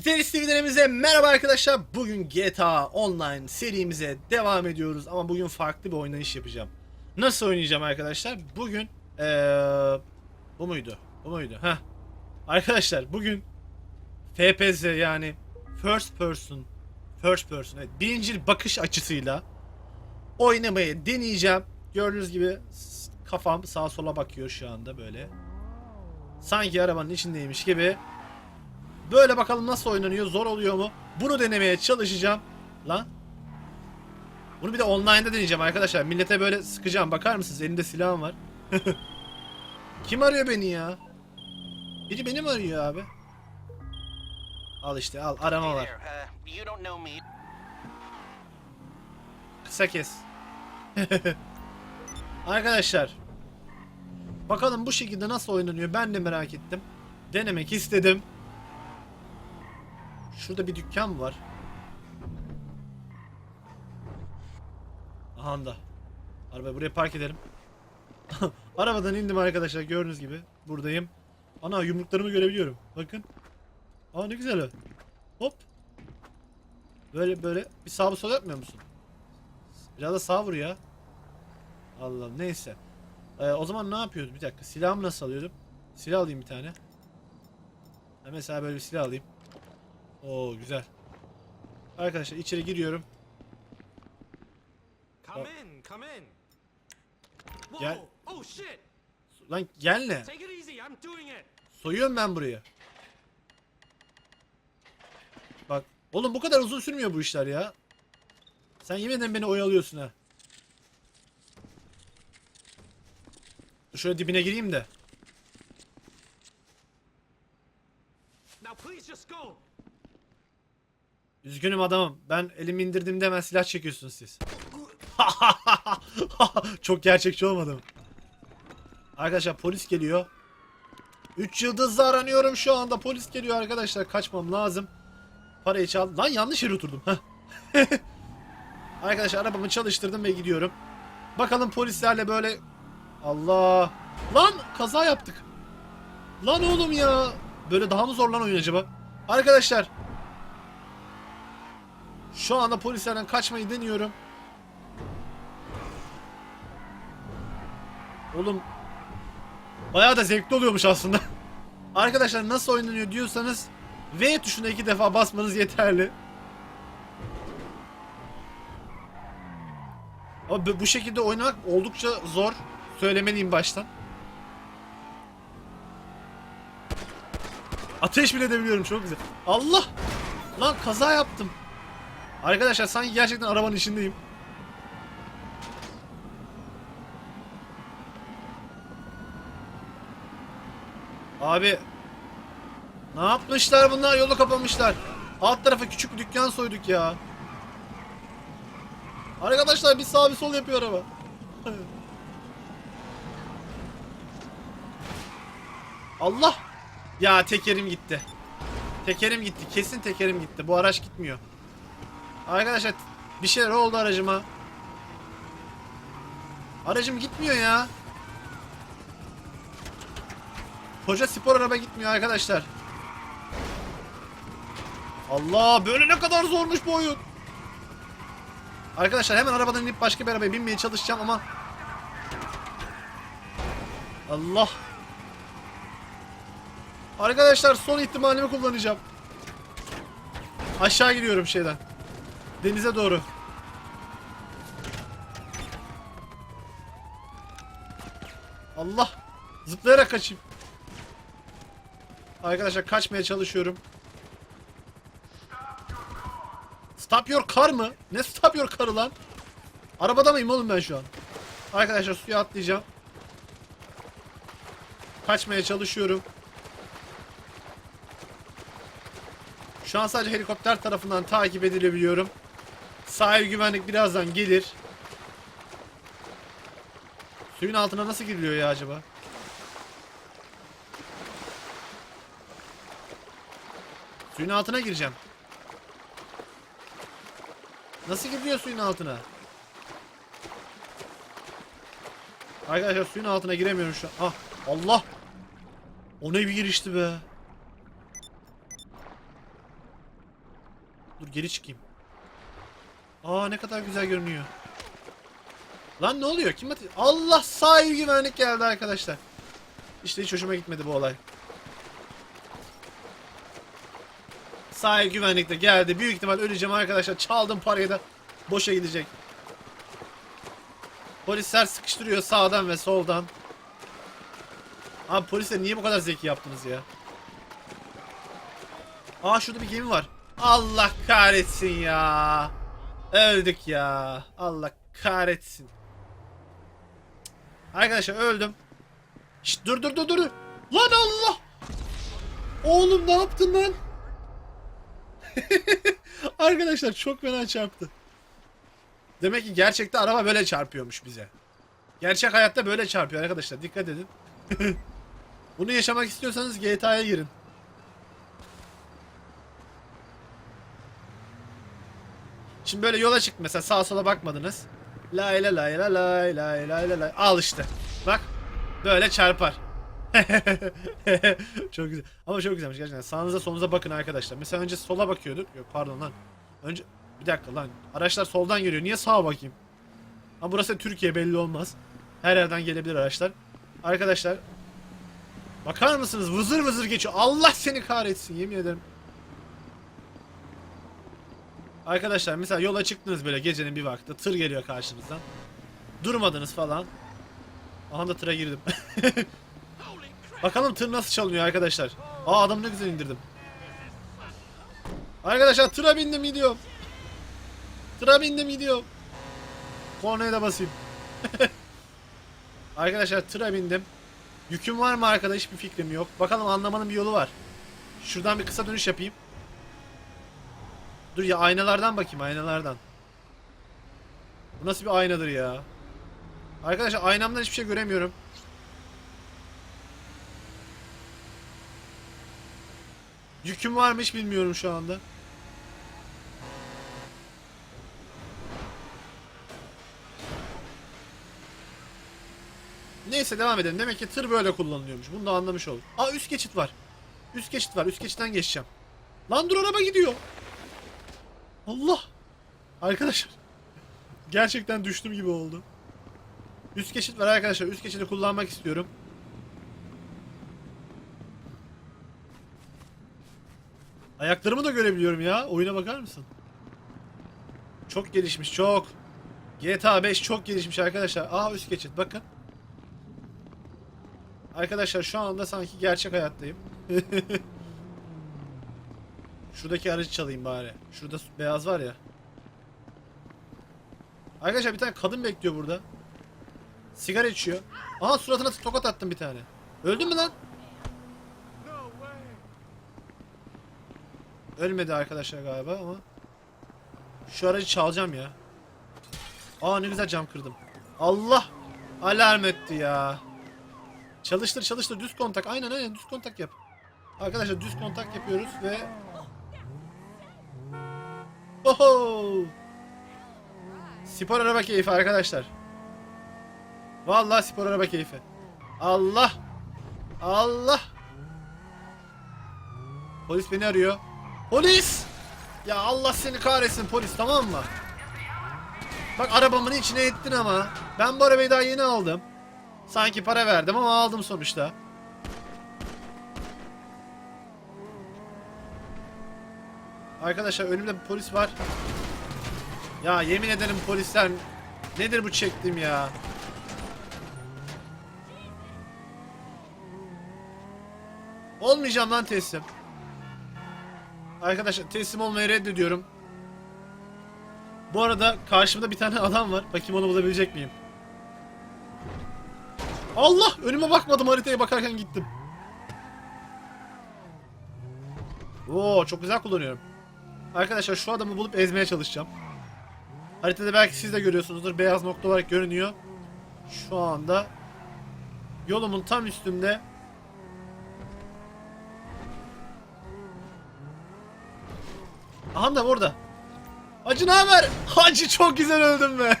Gitarist TV'lerimize merhaba arkadaşlar. Bugün GTA Online serimize devam ediyoruz ama bugün farklı bir oynayış yapacağım. Nasıl oynayacağım arkadaşlar? Bugün eee bu muydu? Bu muydu? Heh. Arkadaşlar bugün FPS yani first person first person evet, birinci bakış açısıyla oynamayı deneyeceğim. Gördüğünüz gibi kafam sağa sola bakıyor şu anda böyle. Sanki arabanın içindeymiş gibi. Böyle bakalım nasıl oynanıyor, zor oluyor mu? Bunu denemeye çalışacağım. Lan. Bunu bir de online'da deneyeceğim arkadaşlar. Millete böyle sıkacağım. Bakar mısınız? Elimde silahım var. Kim arıyor beni ya? Biri beni mi arıyor abi? Al işte al arama Hey var. there, uh, you don't know me. Kısa kes. Arkadaşlar. Bakalım bu şekilde nasıl oynanıyor ben de merak ettim. Denemek istedim. Şurada bir dükkan var. Aha da. Arabayı buraya park edelim. Arabadan indim arkadaşlar gördüğünüz gibi. Buradayım. Ana yumruklarımı görebiliyorum. Bakın. Aa ne güzel o. Hop. Böyle böyle bir sağ sol yapmıyor musun? Biraz da sağ vur ya. Allah'ım neyse. Ee, o zaman ne yapıyoruz? Bir dakika. Silahımı nasıl alıyordum? Silah alayım bir tane. Mesela böyle bir silah alayım. Oo güzel. Arkadaşlar içeri giriyorum. Come in, come in. Gel. Oh shit! Lan gel ne? Take it easy, I'm doing it. Soyuyorum ben burayı. Bak. Oğlum bu kadar uzun sürmüyor bu işler ya. Sen yemin ederim beni oyalıyorsun ha. Şöyle dibine gireyim de. Now please just go. Üzgünüm adamım. Ben elimi indirdiğimde hemen silah çekiyorsunuz siz. Çok gerçekçi olmadı mı? Arkadaşlar polis geliyor. 3 yıldızla aranıyorum şu anda. Polis geliyor arkadaşlar. Kaçmam lazım. Parayı çal. Lan yanlış yere oturdum. Arkadaşlar arabamı çalıştırdım ve gidiyorum. Bakalım polislerle böyle... Allah. Lan kaza yaptık. Lan oğlum ya. Böyle daha mı zor lan oyun acaba? Arkadaşlar şu anda polislerden kaçmayı deniyorum. Oğlum bayağı da zevkli oluyormuş aslında. Arkadaşlar nasıl oynanıyor diyorsanız V tuşuna iki defa basmanız yeterli. Ama bu şekilde oynamak oldukça zor. Söylemeliyim baştan. Ateş bile edebiliyorum çok güzel. Allah! Lan kaza yaptım. Arkadaşlar sanki gerçekten arabanın içindeyim. Abi ne yapmışlar bunlar yolu kapamışlar. Alt tarafa küçük bir dükkan soyduk ya. Arkadaşlar bir sağ bir sol yapıyor araba. Allah! Ya tekerim gitti. Tekerim gitti. Kesin tekerim gitti. Bu araç gitmiyor. Arkadaşlar bir şeyler oldu aracıma. Aracım gitmiyor ya. Koca spor araba gitmiyor arkadaşlar. Allah böyle ne kadar zormuş bu oyun. Arkadaşlar hemen arabadan inip başka bir arabaya binmeye çalışacağım ama Allah Arkadaşlar son ihtimalimi kullanacağım. Aşağı gidiyorum şeyden. Denize doğru. Allah. Zıplayarak kaçayım. Arkadaşlar kaçmaya çalışıyorum. Stop your car mı? Ne stop your car'ı lan? Arabada mıyım oğlum ben şu an? Arkadaşlar suya atlayacağım. Kaçmaya çalışıyorum. Şu an sadece helikopter tarafından takip edilebiliyorum. Sahil güvenlik birazdan gelir. Suyun altına nasıl giriliyor ya acaba? Suyun altına gireceğim. Nasıl giriliyor suyun altına? Arkadaşlar suyun altına giremiyorum şu an. Ah Allah! O ne bir girişti be. Dur geri çıkayım. Aa ne kadar güzel görünüyor. Lan ne oluyor? Kim atıyor? Allah sahil güvenlik geldi arkadaşlar. İşte hiç hoşuma gitmedi bu olay. Sahil güvenlik de geldi. Büyük ihtimal öleceğim arkadaşlar. Çaldım parayı da boşa gidecek. Polisler sıkıştırıyor sağdan ve soldan. Abi polisler niye bu kadar zeki yaptınız ya? Aa şurada bir gemi var. Allah kahretsin ya. Öldük ya. Allah kahretsin. Arkadaşlar öldüm. Şşt, dur dur dur dur. Lan Allah. Oğlum ne yaptın lan? Arkadaşlar çok fena çarptı. Demek ki gerçekte araba böyle çarpıyormuş bize. Gerçek hayatta böyle çarpıyor arkadaşlar. Dikkat edin. Bunu yaşamak istiyorsanız GTA'ya girin. Şimdi böyle yola çık mesela sağa sola bakmadınız. Lay lay lay lay lay lay lay lay. Al işte. Bak. Böyle çarpar. çok güzel. Ama çok güzelmiş gerçekten. Sağınıza solunuza bakın arkadaşlar. Mesela önce sola bakıyorduk. Yok pardon lan. Önce bir dakika lan. Araçlar soldan geliyor. Niye sağa bakayım? Ama burası Türkiye belli olmaz. Her yerden gelebilir araçlar. Arkadaşlar Bakar mısınız? Vızır vızır geçiyor. Allah seni kahretsin yemin ederim. Arkadaşlar mesela yola çıktınız böyle gecenin bir vakti. Tır geliyor karşınızdan. Durmadınız falan. Aha da tıra girdim. Bakalım tır nasıl çalınıyor arkadaşlar. Aa adamı ne güzel indirdim. Arkadaşlar tıra bindim gidiyorum. Tıra bindim gidiyorum. Kornaya da basayım. arkadaşlar tıra bindim. Yüküm var mı arkada hiçbir fikrim yok. Bakalım anlamanın bir yolu var. Şuradan bir kısa dönüş yapayım. Dur ya aynalardan bakayım aynalardan. Bu nasıl bir aynadır ya? Arkadaşlar aynamdan hiçbir şey göremiyorum. Yüküm var mı hiç bilmiyorum şu anda. Neyse devam edelim. Demek ki tır böyle kullanılıyormuş. Bunu da anlamış oldum. Aa üst geçit var. Üst geçit var. Üst geçitten geçeceğim. Lan dur araba gidiyor. Allah. Arkadaşlar. Gerçekten düştüm gibi oldu. Üst geçit var arkadaşlar. Üst geçidi kullanmak istiyorum. Ayaklarımı da görebiliyorum ya. Oyuna bakar mısın? Çok gelişmiş. Çok. GTA 5 çok gelişmiş arkadaşlar. Aa üst geçit bakın. Arkadaşlar şu anda sanki gerçek hayattayım. Şuradaki aracı çalayım bari. Şurada beyaz var ya. Arkadaşlar bir tane kadın bekliyor burada. Sigara içiyor. Aha suratına tokat attım bir tane. Öldün mü lan? Ölmedi arkadaşlar galiba ama. Şu aracı çalacağım ya. Aa ne güzel cam kırdım. Allah! Alarm etti ya. Çalıştır çalıştır düz kontak. Aynen aynen düz kontak yap. Arkadaşlar düz kontak yapıyoruz ve Oho! Spor araba keyfi arkadaşlar. Vallahi spor araba keyfi. Allah! Allah! Polis beni arıyor. Polis! Ya Allah seni kahretsin polis tamam mı? Bak arabamın içine ettin ama. Ben bu arabayı daha yeni aldım. Sanki para verdim ama aldım sonuçta. Arkadaşlar önümde bir polis var. Ya yemin ederim polisler nedir bu çektim ya? Olmayacağım lan teslim. Arkadaşlar teslim olmayı reddediyorum. Bu arada karşımda bir tane adam var. Bakayım onu bulabilecek miyim? Allah! Önüme bakmadım haritaya bakarken gittim. Oo çok güzel kullanıyorum. Arkadaşlar şu adamı bulup ezmeye çalışacağım. Haritada belki siz de görüyorsunuzdur. Beyaz nokta olarak görünüyor. Şu anda yolumun tam üstünde Aha da burada. Hacı ne haber? Hacı çok güzel öldüm be.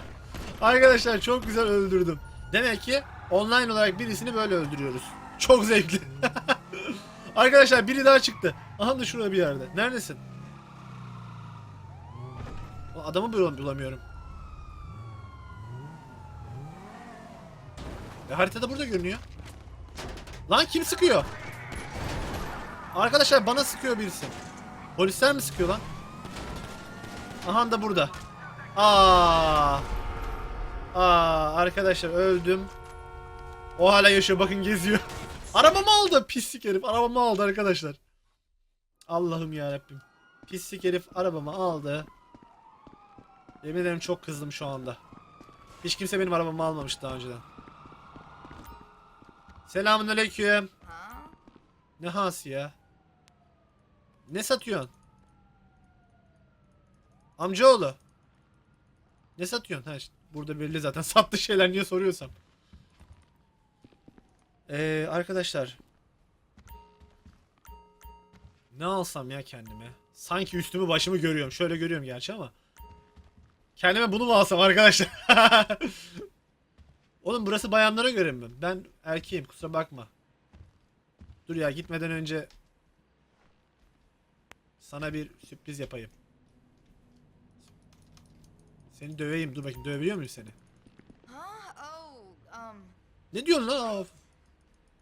Arkadaşlar çok güzel öldürdüm. Demek ki online olarak birisini böyle öldürüyoruz. Çok zevkli. Arkadaşlar biri daha çıktı. Aha da şurada bir yerde. Neredesin? Adamı bul- bulamıyorum. E, haritada burada görünüyor. Lan kim sıkıyor? Arkadaşlar bana sıkıyor birisi. Polisler mi sıkıyor lan? Aha da burada. Aa. Aa arkadaşlar öldüm. O hala yaşıyor bakın geziyor. Arabamı aldı pislik herif arabamı aldı arkadaşlar. Allah'ım ya Rabbim. Pislik herif arabamı aldı. Yemin ederim çok kızdım şu anda. Hiç kimse benim arabamı almamış daha önceden. Selamünaleyküm. Ne hası ya? Ne satıyorsun? Amcaoğlu. Ne satıyorsun? Ha işte burada belli zaten sattığı şeyler niye soruyorsam. Ee, arkadaşlar. Ne alsam ya kendime? Sanki üstümü başımı görüyorum. Şöyle görüyorum gerçi ama. Kendime bunu mu alsam arkadaşlar? Oğlum burası bayanlara göre mi? Ben erkeğim kusura bakma. Dur ya gitmeden önce sana bir sürpriz yapayım. Seni döveyim. Dur bakayım dövebiliyor muyum seni? Huh? Oh, um, Ne diyorsun lan?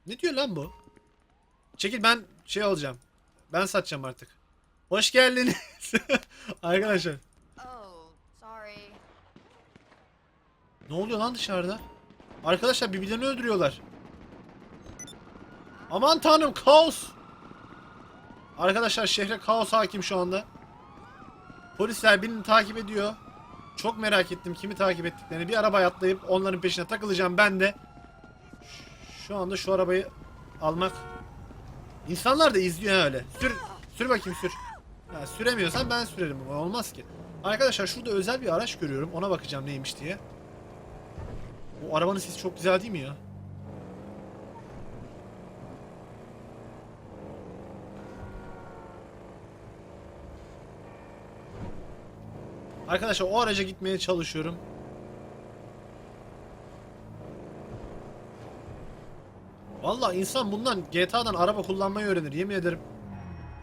Ne diyor lan bu? Çekil ben şey olacağım. Ben satacağım artık. Hoş geldiniz. Arkadaşlar. oh, sorry. Ne oluyor lan dışarıda? Arkadaşlar birbirlerini öldürüyorlar. Aman tanrım kaos. Arkadaşlar şehre kaos hakim şu anda. Polisler birini takip ediyor. Çok merak ettim kimi takip ettiklerini. Bir arabaya atlayıp onların peşine takılacağım ben de. Şu anda şu arabayı almak. İnsanlar da izliyor öyle. Sür, sür bakayım sür. Ya süremiyorsan ben sürerim olmaz ki. Arkadaşlar şurada özel bir araç görüyorum. Ona bakacağım neymiş diye. O arabanın sesi çok güzel değil mi ya? Arkadaşlar o araca gitmeye çalışıyorum. Vallahi insan bundan GTA'dan araba kullanmayı öğrenir yemin ederim.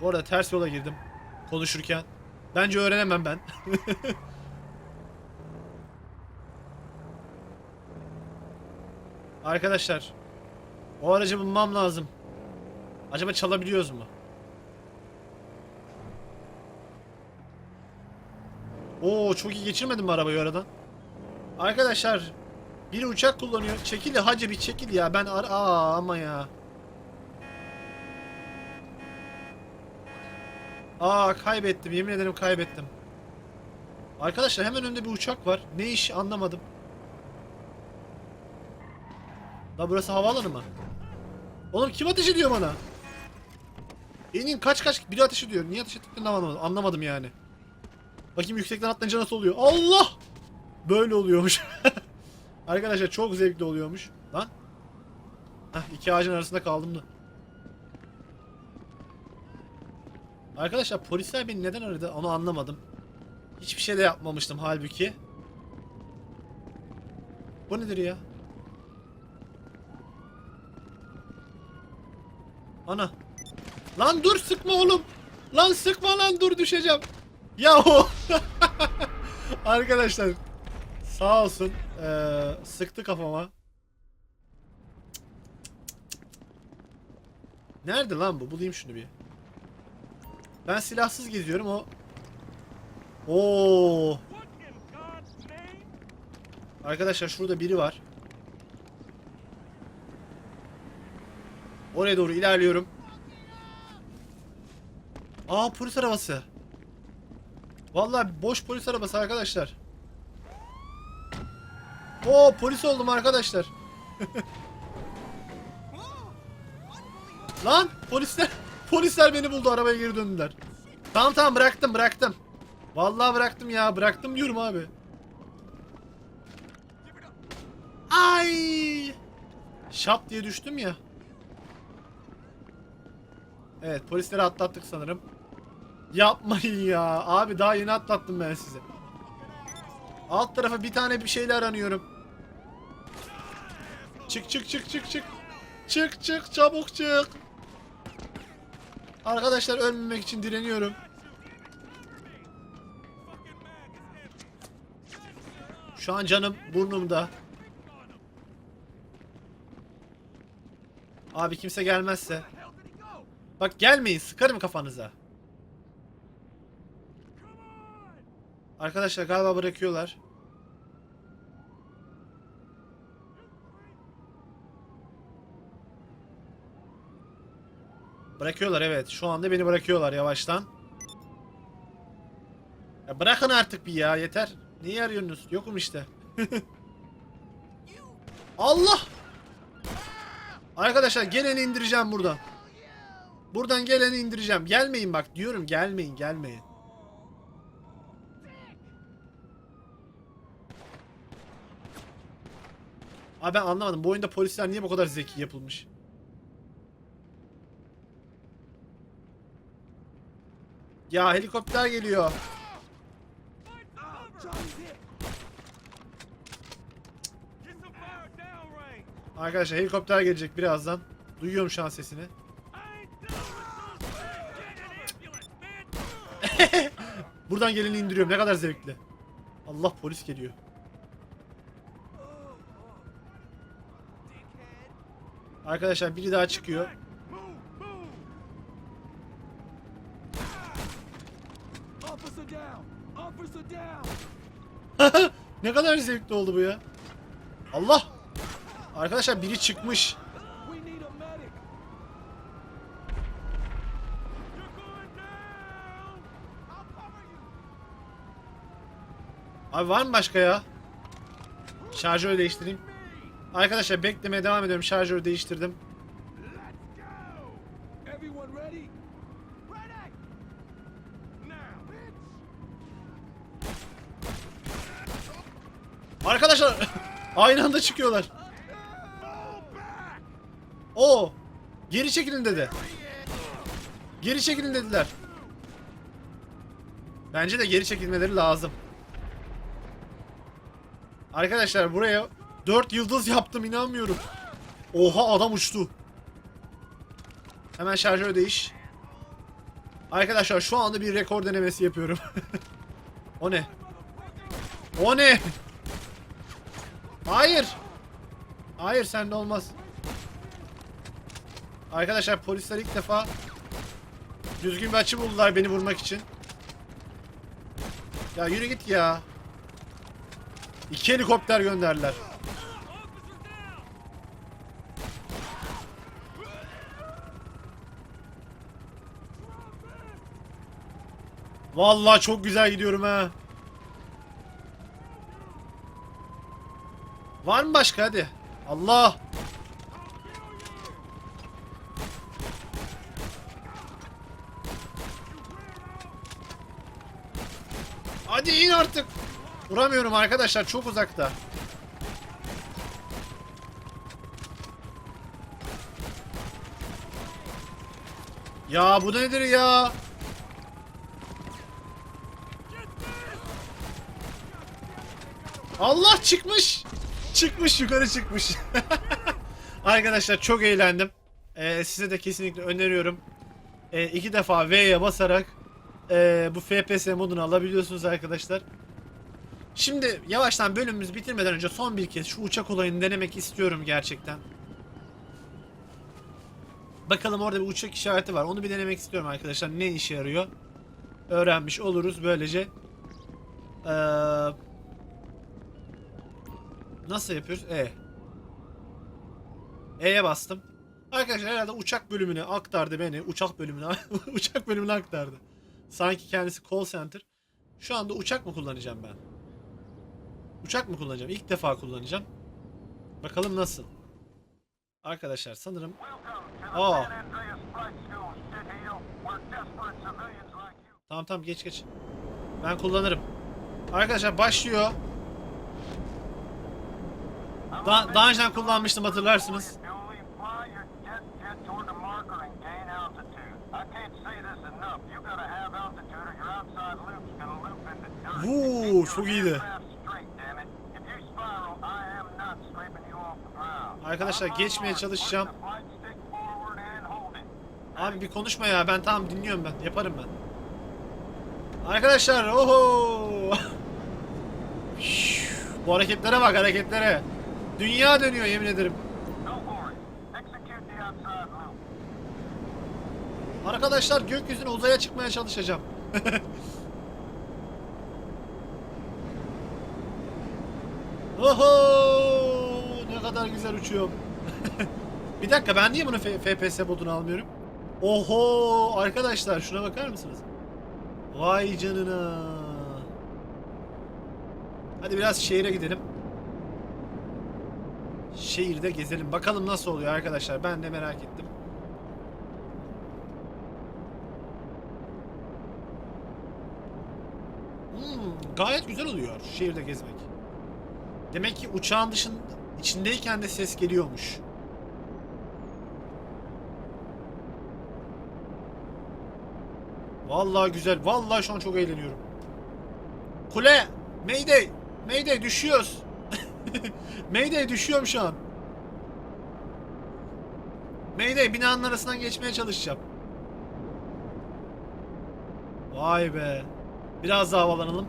Bu arada ters yola girdim konuşurken. Bence öğrenemem ben. Arkadaşlar o aracı bulmam lazım. Acaba çalabiliyoruz mu? Oo çok iyi geçirmedim mi arabayı aradan? Arkadaşlar biri uçak kullanıyor. Çekil hacı bir çekil ya. Ben ara Aa, ama ya. Aa kaybettim. Yemin ederim kaybettim. Arkadaşlar hemen önünde bir uçak var. Ne iş anlamadım. La burası havaalanı mı? Oğlum kim ateş ediyor bana? Enin kaç kaç biri ateş ediyor. Niye ateş ettiklerini anlamadım. Anlamadım yani. Bakayım yüksekten atlayınca nasıl oluyor. Allah! Böyle oluyormuş. Arkadaşlar çok zevkli oluyormuş. Lan. Heh, iki ağacın arasında kaldım da. Arkadaşlar polisler beni neden aradı onu anlamadım. Hiçbir şey de yapmamıştım halbuki. Bu nedir ya? Ana. Lan dur sıkma oğlum. Lan sıkma lan dur düşeceğim. Yahu. Arkadaşlar sağ olsun eee, sıktı kafama. Nerede lan bu? Bulayım şunu bir. Ben silahsız geziyorum o. Oo. Arkadaşlar şurada biri var. Oraya doğru ilerliyorum. Aa polis arabası. Vallahi boş polis arabası arkadaşlar. Oo polis oldum arkadaşlar. Lan polisler polisler beni buldu arabaya geri döndüler. Tamam tamam bıraktım bıraktım. Vallahi bıraktım ya bıraktım diyorum abi. Ay! Şap diye düştüm ya. Evet polisleri atlattık sanırım. Yapmayın ya. Abi daha yeni atlattım ben size. Alt tarafa bir tane bir şeyler aranıyorum. Çık çık çık çık çık. Çık çık çabuk çık. Arkadaşlar ölmemek için direniyorum. Şu an canım burnumda. Abi kimse gelmezse. Bak gelmeyin sıkarım kafanıza. Arkadaşlar galiba bırakıyorlar. Bırakıyorlar evet. Şu anda beni bırakıyorlar yavaştan. Ya bırakın artık bir ya yeter. Niye arıyorsunuz? Yokum işte. Allah! Arkadaşlar geleni indireceğim buradan. Buradan geleni indireceğim. Gelmeyin bak diyorum gelmeyin gelmeyin. Abi ben anlamadım. Bu oyunda polisler niye bu kadar zeki yapılmış? Ya helikopter geliyor. Arkadaşlar helikopter gelecek birazdan. Duyuyorum şu an sesini. Buradan geleni indiriyorum. Ne kadar zevkli. Allah polis geliyor. Arkadaşlar biri daha çıkıyor. Ne kadar zevkli oldu bu ya. Allah. Arkadaşlar biri çıkmış. Abi var mı başka ya? Şarjörü değiştireyim. Arkadaşlar beklemeye devam ediyorum. Şarjörü değiştirdim. Arkadaşlar aynı anda çıkıyorlar. Oo. Geri çekilin dedi. Geri çekilin dediler. Bence de geri çekilmeleri lazım. Arkadaşlar buraya 4 yıldız yaptım inanmıyorum. Oha adam uçtu. Hemen şarjör değiş. Arkadaşlar şu anda bir rekor denemesi yapıyorum. o ne? O ne? Hayır. Hayır sende olmaz. Arkadaşlar polisler ilk defa düzgün bir açı buldular beni vurmak için. Ya yürü git ya. İki helikopter gönderdiler. Vallahi çok güzel gidiyorum ha. Var mı başka hadi. Allah. Hadi in artık. Vuramıyorum arkadaşlar çok uzakta. Ya bu nedir ya? Allah çıkmış. Çıkmış yukarı çıkmış. Arkadaşlar çok eğlendim. Ee, size de kesinlikle öneriyorum. Ee, iki defa V'ye basarak ee, bu FPS modunu alabiliyorsunuz arkadaşlar. Şimdi yavaştan bölümümüzü bitirmeden önce son bir kez şu uçak olayını denemek istiyorum gerçekten. Bakalım orada bir uçak işareti var. Onu bir denemek istiyorum arkadaşlar. Ne işe yarıyor? Öğrenmiş oluruz böylece. Ee, nasıl yapıyoruz? E. E'ye bastım. Arkadaşlar herhalde uçak bölümüne aktardı beni. Uçak bölümüne uçak bölümüne aktardı. Sanki kendisi call center. Şu anda uçak mı kullanacağım ben? Uçak mı kullanacağım? İlk defa kullanacağım. Bakalım nasıl. Arkadaşlar sanırım Aa. Tamam tamam geç geç. Ben kullanırım. Arkadaşlar başlıyor. Da daha önceden kullanmıştım hatırlarsınız. Vuu, çok iyiydi. Arkadaşlar geçmeye çalışacağım. Abi bir konuşma ya ben tamam dinliyorum ben yaparım ben. Arkadaşlar oho. Bu hareketlere bak hareketlere. Dünya dönüyor yemin ederim. Arkadaşlar gökyüzüne uzaya çıkmaya çalışacağım. Oho! Kadar güzel uçuyorum. bir dakika ben niye bunu FPS modunu almıyorum? Oho! Arkadaşlar şuna bakar mısınız? Vay canına. Hadi biraz şehire gidelim. Şehirde gezelim. Bakalım nasıl oluyor arkadaşlar. Ben de merak ettim. Hmm, gayet güzel oluyor şehirde gezmek. Demek ki uçağın dışında içindeyken de ses geliyormuş. Vallahi güzel. Vallahi şu an çok eğleniyorum. Kule! Mayday! Mayday düşüyoruz. Mayday düşüyorum şu an. Mayday binanın arasından geçmeye çalışacağım. Vay be. Biraz daha havalanalım.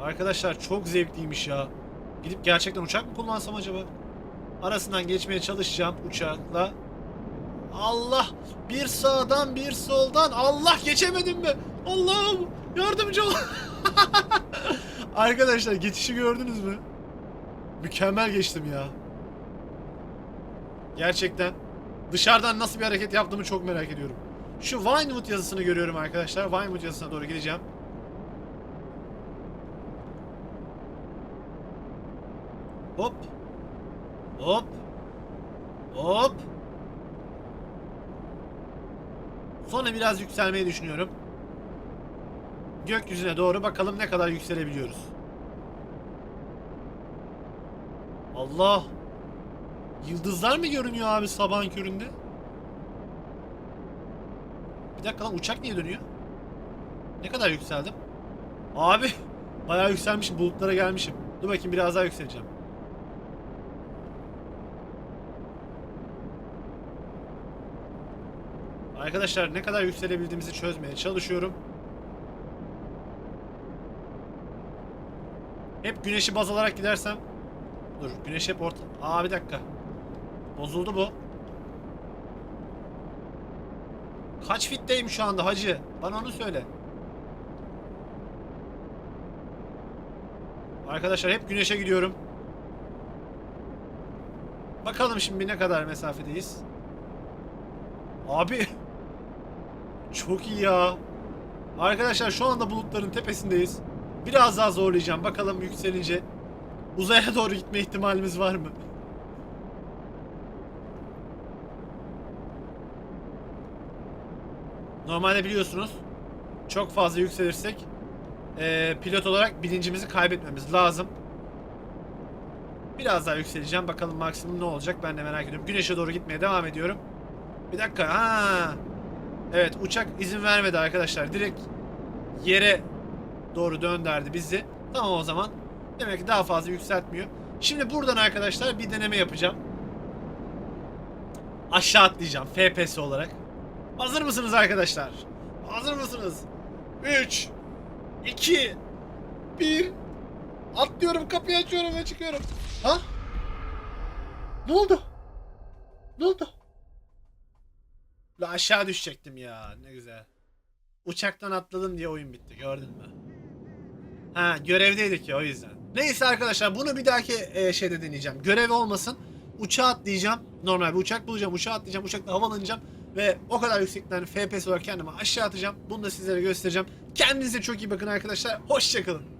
Arkadaşlar çok zevkliymiş ya. Gidip gerçekten uçak mı kullansam acaba? Arasından geçmeye çalışacağım uçakla. Allah! Bir sağdan bir soldan. Allah geçemedim mi? Allah'ım yardımcı ol. Arkadaşlar geçişi gördünüz mü? Mükemmel geçtim ya. Gerçekten. Dışarıdan nasıl bir hareket yaptığımı çok merak ediyorum. Şu Vinewood yazısını görüyorum arkadaşlar. Vinewood yazısına doğru gideceğim. Hop. Hop. Hop. Sonra biraz yükselmeyi düşünüyorum. Gökyüzüne doğru bakalım ne kadar yükselebiliyoruz. Allah. Yıldızlar mı görünüyor abi sabahın köründe? Bir dakika lan uçak niye dönüyor? Ne kadar yükseldim? Abi bayağı yükselmişim bulutlara gelmişim. Dur bakayım biraz daha yükseleceğim. Arkadaşlar ne kadar yükselebildiğimizi çözmeye çalışıyorum. Hep güneşi baz alarak gidersem Dur güneş hep orta... Aa bir dakika. Bozuldu bu. Kaç fitteyim şu anda hacı? Bana onu söyle. Arkadaşlar hep güneşe gidiyorum. Bakalım şimdi ne kadar mesafedeyiz. Abi. Çok iyi ya. Arkadaşlar şu anda bulutların tepesindeyiz. Biraz daha zorlayacağım. Bakalım yükselince uzaya doğru gitme ihtimalimiz var mı? Normalde biliyorsunuz çok fazla yükselirsek eee, pilot olarak bilincimizi kaybetmemiz lazım. Biraz daha yükseleceğim. Bakalım maksimum ne olacak ben de merak ediyorum. Güneşe doğru gitmeye devam ediyorum. Bir dakika. Ha. Evet uçak izin vermedi arkadaşlar. Direkt yere doğru dönderdi bizi. Tamam o zaman. Demek ki daha fazla yükseltmiyor. Şimdi buradan arkadaşlar bir deneme yapacağım. Aşağı atlayacağım FPS olarak. Hazır mısınız arkadaşlar? Hazır mısınız? 3 2 1 Atlıyorum kapıyı açıyorum ve çıkıyorum. Ha? Ne oldu? Ne oldu? La aşağı düşecektim ya. Ne güzel. Uçaktan atladım diye oyun bitti. Gördün mü? Ha görevdeydik ya o yüzden. Neyse arkadaşlar bunu bir dahaki e, şeyde deneyeceğim. Görev olmasın. Uçağa atlayacağım. Normal bir uçak bulacağım. Uçağa atlayacağım. Uçakla havalanacağım. Ve o kadar yüksekten FPS olarak kendimi aşağı atacağım. Bunu da sizlere göstereceğim. Kendinize çok iyi bakın arkadaşlar. Hoşçakalın.